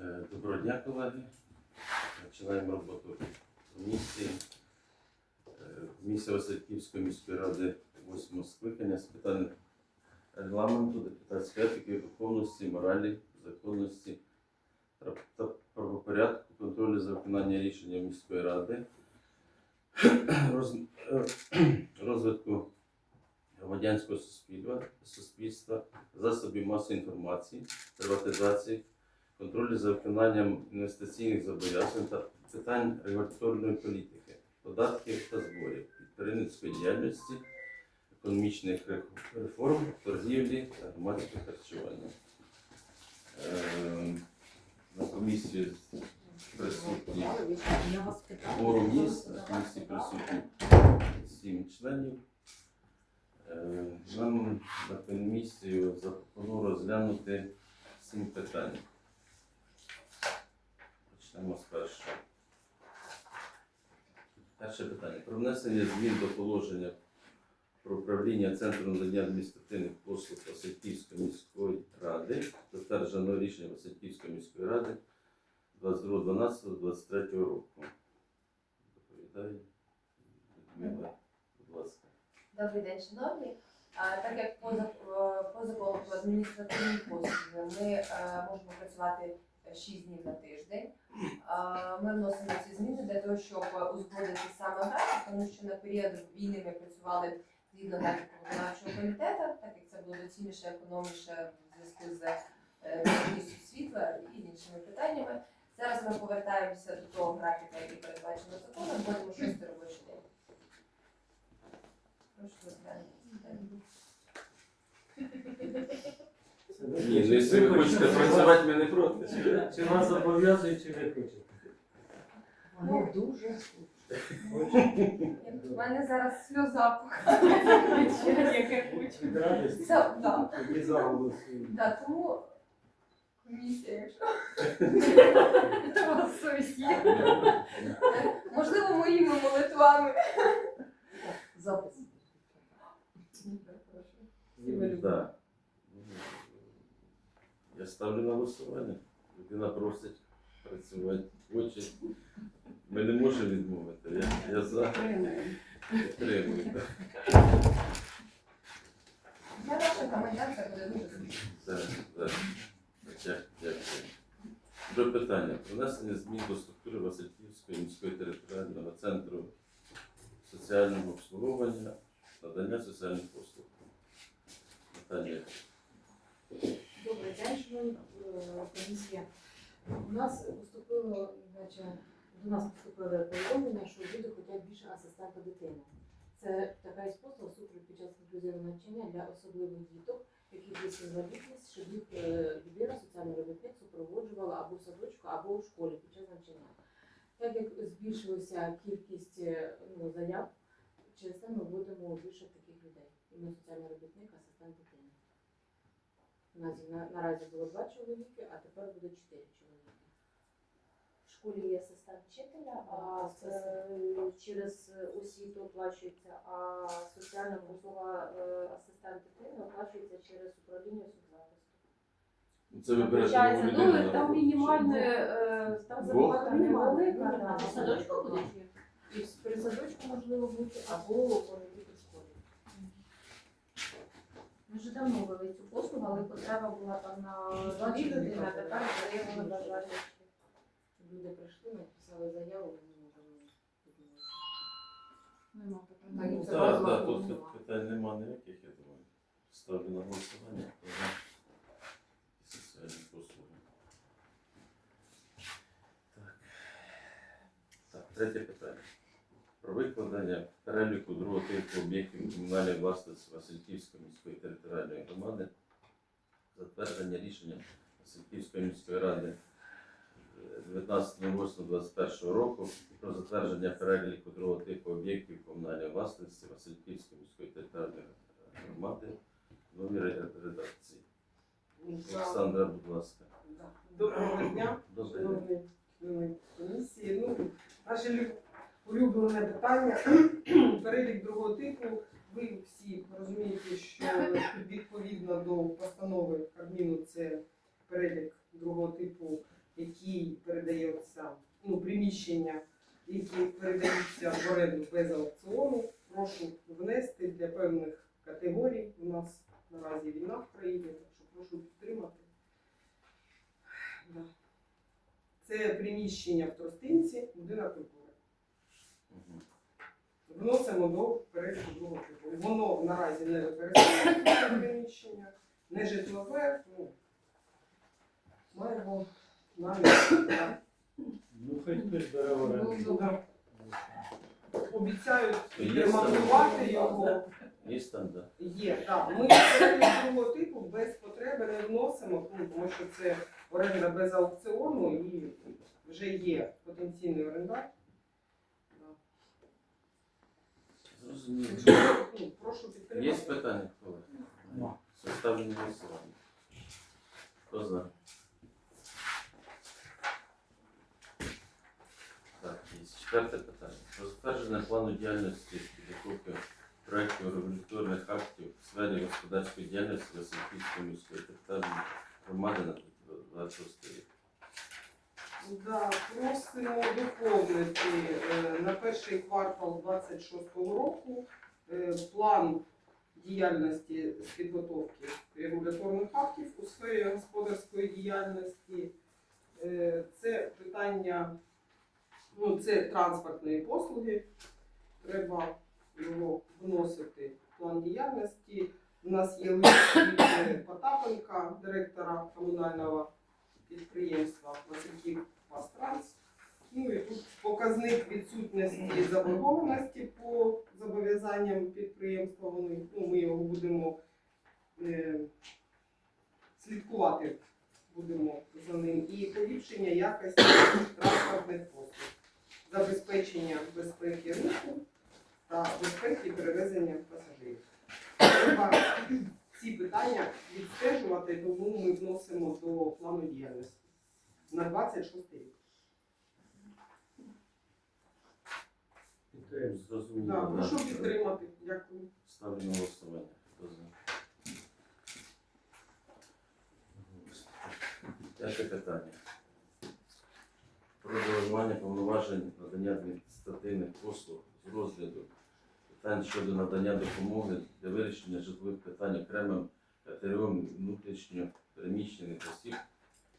Е, Доброго дня, колеги. Починаємо роботу комісії. Е, Комісія Васильківської міської ради 8 скликання з питань регламенту, депутатської етики, духовності, моралі, законності та правопорядку, контролю за виконання рішення міської ради, е, розвитку громадянського суспільства, засобів масової інформації, приватизації, контролю за виконанням інвестиційних зобов'язань та питань регуляторної політики, податків та зборів, підприємницької діяльності, економічних реформ, торгівлі та громадського харчування. Ем, На комісії присутні. Форум є, на комісії присутні сім членів. Е, Нам на комісію запропоную розглянути сім питань. Почнемо з першого. Перше питання. Про внесення змін до положення про управління Центру надання адміністративних послуг Васильківської міської ради, затвердженого рішення Васильківської міської ради 22.12.23 року. Доповідає Людмила, будь ласка. Добрий день, шановні. А, Так як по, зак- е, закону про адміністративні послуги ми е, можемо працювати 6 днів на тиждень, ми вносимо ці зміни для того, щоб узгодити саме графік, тому що на період війни ми працювали згідно графіку виконавчого комітету, так як це було доцільніше, економніше в зв'язку з е, світла і іншими питаннями. Зараз ми повертаємося до того графіка, який передбачено законом, вводимо шостий робочий день. Прошу розглянути. Ні, ну якщо ви хочете працювати, ми не проти. Чи вас зобов'язують, чи ви хочете? Вони дуже У мене зараз сльоза яке хочу. Від радості? Це, да. Тоді заголосуємо. Да, тому комісія, якщо є. Можливо, моїми молитвами. запис. Да. Я ставлю на голосування. Людина просить працювати. Хоче. Ми не можемо відмовити. Я, я за підтримую. так. Для громадян буде дуже. Так, так. Дя- Дякую. Друге питання. Про внесення змін до структури Васильківської міської територіального центру соціального обслуговування, надання соціальних послуг. Наталія. Е, комісія. У нас поступило, значить, до нас поступили повідомлення, що хоча б більше асистента дитини. Це така із послуг супровід під час інклюзивного навчання для особливих діток, яких є інвалідність, щоб їх е, людина, соціальний робітник, супроводжувала або в садочку, або в школі під час навчання. Так як збільшилася кількість е, ну, заяв, через це ми вводимо більше таких людей. Іменно соціальний робітник, асистент дитини. У нас на, наразі було два чоловіки, а тепер буде чотири чоловіки. В школі є асистент вчителя, а Це е, через освіту оплачується, а соціальна послуга е, асистент дитини оплачується через управління соцзахисту. Це ви берете Получається, людину ну на там роботу. мінімальне, е, там Двох? зарплата невелика. А да. в садочку буде чи? І в- при садочку можливо бути, або вони будуть в школі. Ми вже давно ввели цю послугу, але потреба була там на дві людини, а тепер даємо на. Люди прийшли, написали заяву, можемо відмовити. Нема Ну, питань. це Так, так, тут питань нема ніяких, я думаю. Ставлю на голосування. Хто за? Соціальні послуги. Так. Так, третє питання. Викладення переліку другого типу об'єктів комунальної власності Васильківської міської територіальної громади, затвердження рішення Васильківської міської ради е, 19.08.21 року про затвердження переліку другого типу об'єктів комунальної власності Васильківської міської територіальної громади в новій редакції. Олександра, будь ласка. Доброго дня, шановні члени комісії. Ну, наше лю- улюблене питання. Перелік другого типу. Ви всі розумієте, що відповідно до постанови Кабміну це перелік другого типу який передається, ну, приміщення, які передаються в оренду без аукціону, прошу внести для певних категорій. У нас наразі війна в країні, так що прошу підтримати. Да. Це приміщення в Тростинці, будинок культури. Мгм. Вносимо до переліку другого типу. Воно наразі не використовується це приміщення, не житлове, ну, маємо намір. да. Ну, хай хтось бере в оренду. Ну. Обіцяють ремонтувати його. Є там, да. Є, так. Ми другого типу без потреби не вносимо, ну, тому що це оренда без аукціону і вже є потенційний орендар. Да. Зрозуміло. Ну, прошу Є питання, колеги? Нема. Составлені голосування. Хто за? Так, є. Четверте питання. Про затвердження плану діяльності підготовки проєктів регуляторних актів в сфері господарської діяльності Васильківської міської територіальної громади на 26 рік. Да, просимо доповнити е, на перший квартал 26-го року е, план діяльності з підготовки регуляторних актів у сфері господарської діяльності. Е, Це питання, ну, це транспортної послуги. Треба його вносити в план діяльності. У нас є лист Потапенка, директора комунального підприємства Васильків Пастранс. Ну і тут показник відсутності заборгованості по зобов'язанням підприємства. Вони, ну, ми його будемо е, слідкувати будемо за ним. І поліпшення якості транспортних послуг, забезпечення безпеки руху та безпеки перевезення пасажирів. Треба ці питання відстежувати, тому ми вносимо до плану діяльності на 26 рік. Підтримуємо. Зрозуміло. Да. прошу підтримати. Дякую. Ставлю на голосування. Хто за? П'яте питання. Про делегування повноважень надання адміністративних послуг з розгляду питань щодо надання допомоги для вирішення житлових питань окремим категоріям внутрішньо переміщених осіб,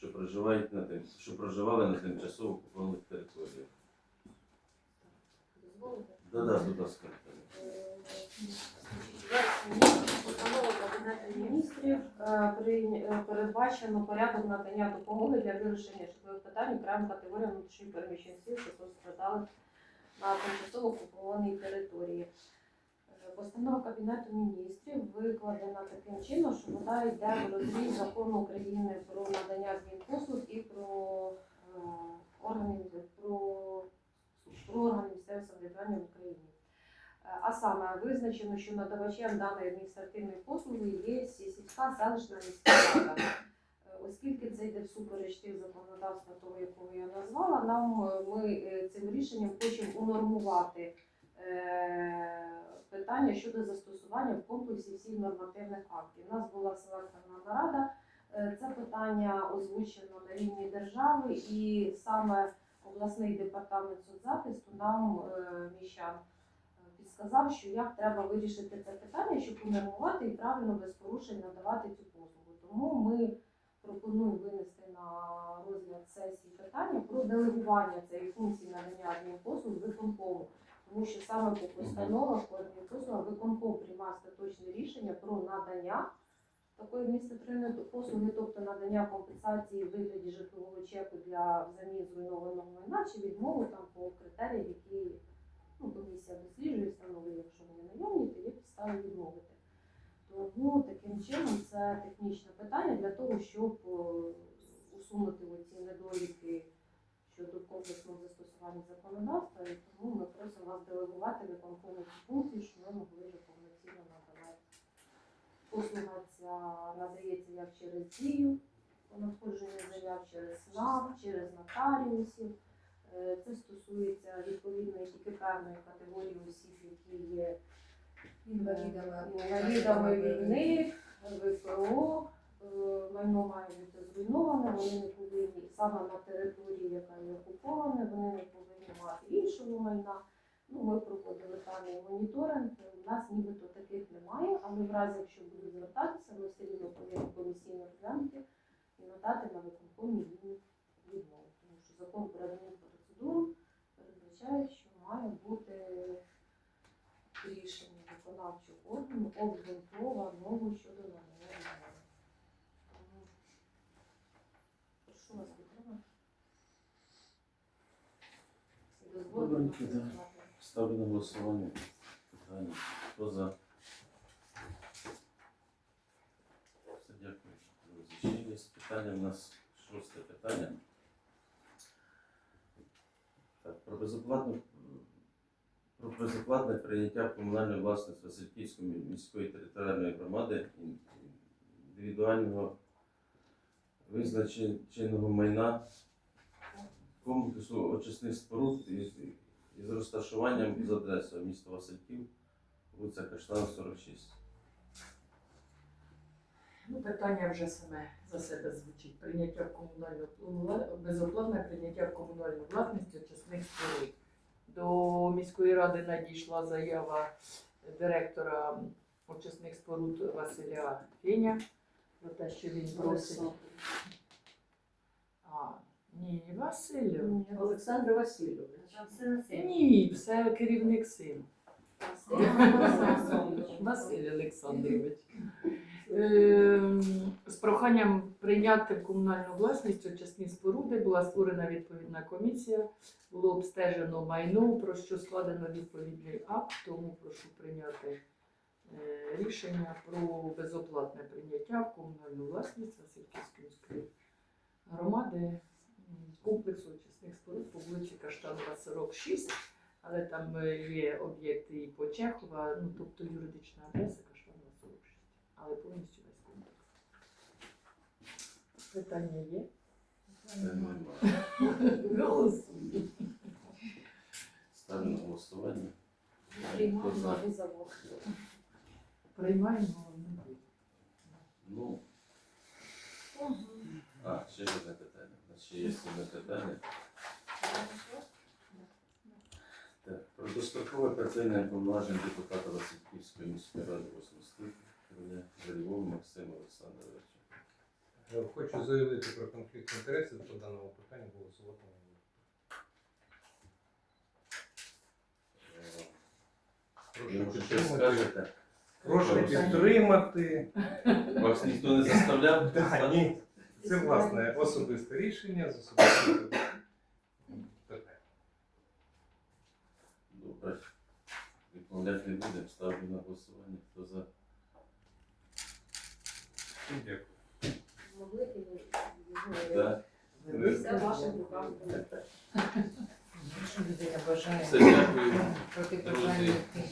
що проживають на тим, що проживали на тимчасово окупованих територіях. Дозволите? Да-да, будь ласка. Постанова Кабінету міністрів е, при- е, передбачено порядок надання допомоги для вирішення житлових питань окремим категоріям внутрішньо переміщених осіб, що постраждали на тимчасово окупованій території. Постанова Кабінету міністрів викладена таким чином, що вона йде в розріз закону України про надання адмінпослуг і про е, органи про, про органи місцевого самоврядування в Україні. Е, А саме визначено, що надавачем даної адміністративної послуги є сільська селищна рада. Е, Оскільки це йде всупереч тих законодавства, того, якого я назвала, нам ми цим рішенням хочемо унормувати питання щодо застосування в комплексі всіх нормативних актів. У нас була селекторна нарада. Е, Це питання озвучено на рівні держави, і саме обласний департамент соцзахисту нам е, міщан підсказав, що як треба вирішити це питання, щоб унормувати і правильно без порушень надавати цю послугу. Тому ми пропонуємо винести на розгляд сесії питання про делегування цієї функції надання адмінпослуг виконкому. Тому що саме по постановах по адмінпослугам виконком приймає остаточне рішення про надання такої адміністративної послуги, тобто надання компенсації в вигляді житлового чеку для взамін зруйнованого майна чи відмову там по критеріях, які ну, комісія досліджує, встановлює, якщо вони наявні, то є підстави відмовити. Тому таким чином це технічне питання для того, щоб е, усунути оці недоліки щодо комплексного застосування законодавства, і тому ми просимо вас делегувати виконкому цю функцію, щоб ми могли вже повноцінно надавати. Послуга ця надається як через дію по надходженню заяв через СНАП, через нотаріусів. Е, Це стосується відповідної тільки певної категорії осіб, які є Інвалідами. війни, ВПО, майно має бути зруйноване, вони не повинні саме на території, яка є окупована, вони не повинні мати іншого майна. Ну, ми проводили певний моніторинг. У нас нібито таких немає, але в разі, якщо будуть звертатися, ми все рівно повинні комісійно розглянути і надати на виконкомі їм відмову. Тому що закон про адмінпроцедуру передбачає, що має бути рішення виконавчого органу обґрунтовано щодо надання відмови. Тому Прошу вас підтримати. І Ставлю на голосування питання. Хто за? Все, дякую. Друзі, ще питання. У нас шосте питання. Так, про про безоплатне прийняття в комунальну власність Васильківської міської територіальної громади індивідуального визначеного майна комплексу очисних споруд із, розташуванням із адресою місто Васильків, вулиця Каштан, 46. Ну, питання вже саме за себе звучить. Прийняття в комунальну безоплатне прийняття в комунальну власність очисних споруд. До міської ради надійшла заява директора очисних споруд Василя Феня про те, що він просить. А, ні, Василь. Олександр Васильович. Ні, це керівник син. Василь Олександрович. Ем, З проханням прийняти в комунальну власність очисні споруди була створена відповідна комісія, було обстежено майно, про що складено відповідний акт, тому прошу прийняти е, рішення про безоплатне прийняття в комунальну власність Васильківської міської громади комплексу очисних споруд по вулиці Каштанова 46, але там е, є об'єкти і по Чехова, ну тобто юридична адреса Каштанова 46, але повністю весь комплекс. Питання є? Голосуємо. Ставлю на голосування. Приймав Хто за? на визовок. Приймаємо головне. Ну, а, ще одне питання. Ще є одне питання. Так, про дострокове припинення повноважень депутата Васильківської міської ради 8 скликання Зарівого Максима Олександровича. Е, Хочу заявити про конфлікт інтересів по даному питанню голосувати не буду. Е, Прошу щось підтримати. скажете? Прошу Прошу. підтримати. Вас ніхто не заставляв? Да, ні. Це власне особисте рішення з особистим питанням. Добре. Відмовляти не будемо. Ставлю на голосування. Хто за? Дякую. Могли б ви його Так. Все вашим рукам. Якщо людина бажає Все, дякую. протипожежної Друзі.